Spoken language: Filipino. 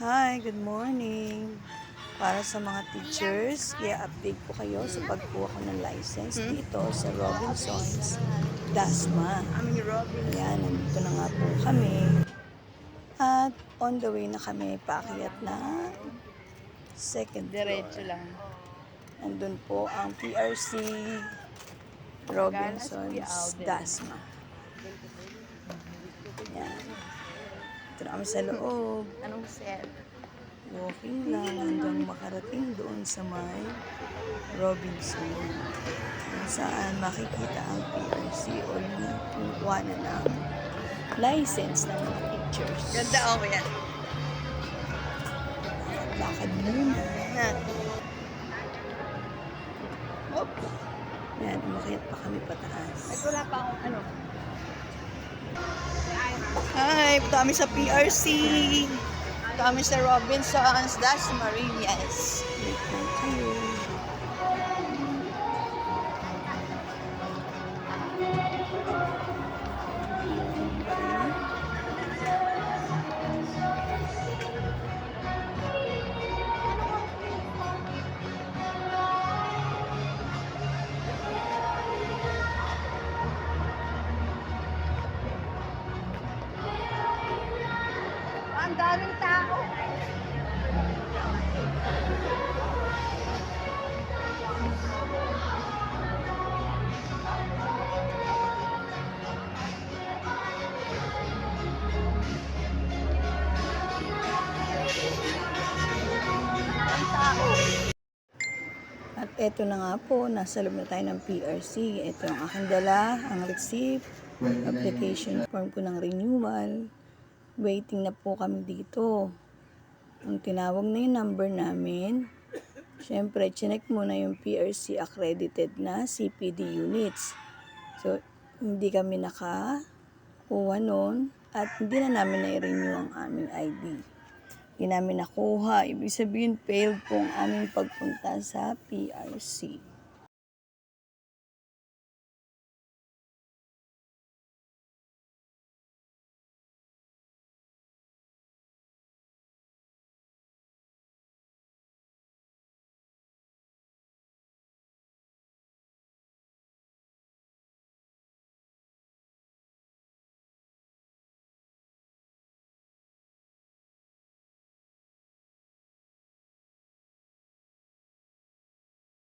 Hi, good morning. Para sa mga teachers, i-update ko kayo sa pagkuha ko ng license dito sa Robinsons Dasma. Ayan, nandito na nga po kami. At on the way na kami paakyat na second Diretso floor. lang. Nandun po ang PRC Robinsons Dasma. Ayan. Ito na kami sa loob. Anong set? Walking lang hanggang makarating doon sa may Robinson. Kung saan makikita ang PRC o yung kinukuha na ng license ng mga teachers. Ganda ako yan. Lakad muna. Na. Hop! Yan, umakyat pa kami pataas. Ay, wala pa akong ano. Hi! Punta kami sa PRC! Kami sa Robinsons, Das Marinas. Wait Ang daming tao. At eto na nga po, nasa loob na tayo ng PRC. Ito ang aking dala, ang receipt, application form ko ng renewal. Waiting na po kami dito. Ang tinawag na yung number namin. Siyempre, chinek muna yung PRC accredited na CPD units. So, hindi kami nakakuha noon at hindi na namin na-renew ang aming ID. Hindi namin nakuha. Ibig sabihin, failed po ang aming pagpunta sa PRC.